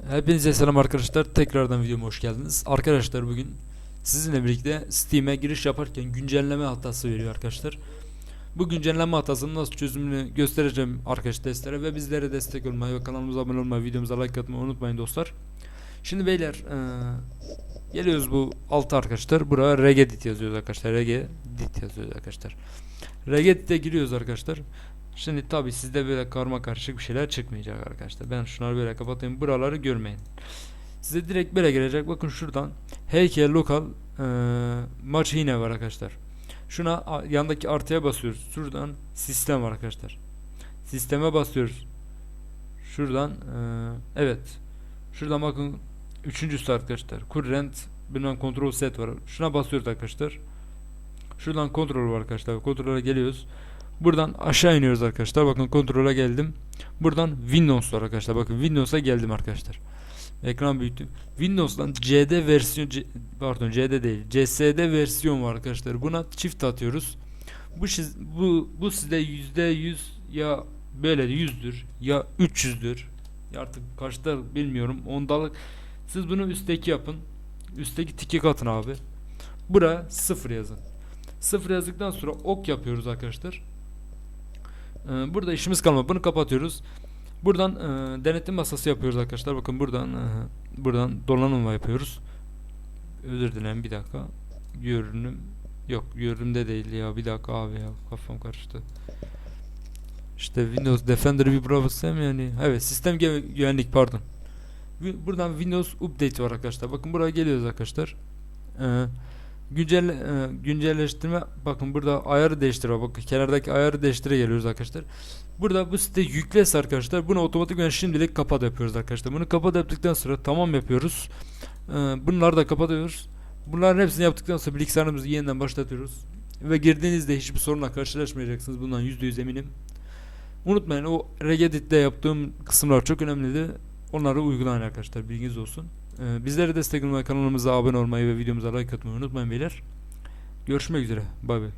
Hepinize selam arkadaşlar. Tekrardan videoma hoş geldiniz. Arkadaşlar bugün sizinle birlikte Steam'e giriş yaparken güncelleme hatası veriyor arkadaşlar. Bu güncelleme hatasının nasıl çözümünü göstereceğim arkadaş testlere ve bizlere destek olmayı ve kanalımıza abone olmayı, videomuza like atmayı unutmayın dostlar. Şimdi beyler eee, geliyoruz bu altı arkadaşlar. Buraya regedit yazıyoruz arkadaşlar. Regedit yazıyoruz arkadaşlar. Regedit'e giriyoruz arkadaşlar. Şimdi tabi sizde böyle karma karışık bir şeyler çıkmayacak arkadaşlar. Ben şunları böyle kapatayım. Buraları görmeyin. Size direkt böyle gelecek. Bakın şuradan heykel lokal eee maç yine var arkadaşlar. Şuna yandaki artıya basıyoruz. Şuradan sistem var arkadaşlar. Sisteme basıyoruz. Şuradan eee, evet. Şuradan bakın üçüncüsü arkadaşlar. Current bilmem kontrol set var. Şuna basıyoruz arkadaşlar. Şuradan kontrol var arkadaşlar. Kontrole geliyoruz. Buradan aşağı iniyoruz arkadaşlar. Bakın kontrole geldim. Buradan Windows var arkadaşlar. Bakın Windows'a geldim arkadaşlar. Ekran büyüttüm. Windows'tan CD versiyon C- pardon CD değil. CSD versiyon var arkadaşlar. Buna çift atıyoruz. Bu şiz- bu bu sizde %100 ya böyle 100'dür ya 300'dür. Ya artık kaçta bilmiyorum. Ondalık siz bunu üstteki yapın. Üstteki tiki atın abi. Buraya sıfır yazın. Sıfır yazdıktan sonra ok yapıyoruz arkadaşlar. Ee, burada işimiz kalmadı. Bunu kapatıyoruz. Buradan e, denetim masası yapıyoruz arkadaşlar. Bakın buradan e, buradan donanım yapıyoruz. Özür dilerim bir dakika. Görünüm yok görünümde değil ya. Bir dakika abi ya kafam karıştı. İşte Windows Defender bir problem yani. Evet sistem gü- güvenlik pardon. Buradan Windows Update var arkadaşlar. Bakın buraya geliyoruz arkadaşlar. Ee, güncel e, güncelleştirme bakın burada ayarı değiştire bakın kenardaki ayarı değiştire geliyoruz arkadaşlar. Burada bu site yükles arkadaşlar. Bunu otomatikman şimdilik kapat yapıyoruz arkadaşlar. Bunu kapat yaptıktan sonra tamam yapıyoruz. Ee, bunları da kapatıyoruz. Bunların hepsini yaptıktan sonra bilgisayarımızı yeniden başlatıyoruz. Ve girdiğinizde hiçbir sorunla karşılaşmayacaksınız. Bundan %100 eminim. Unutmayın o Regedit'te yaptığım kısımlar çok önemliydi. Onları uygulayın arkadaşlar bilginiz olsun. Ee, bizlere destek olmayı, kanalımıza abone olmayı ve videomuza like atmayı unutmayın beyler. Görüşmek üzere. Bay bay.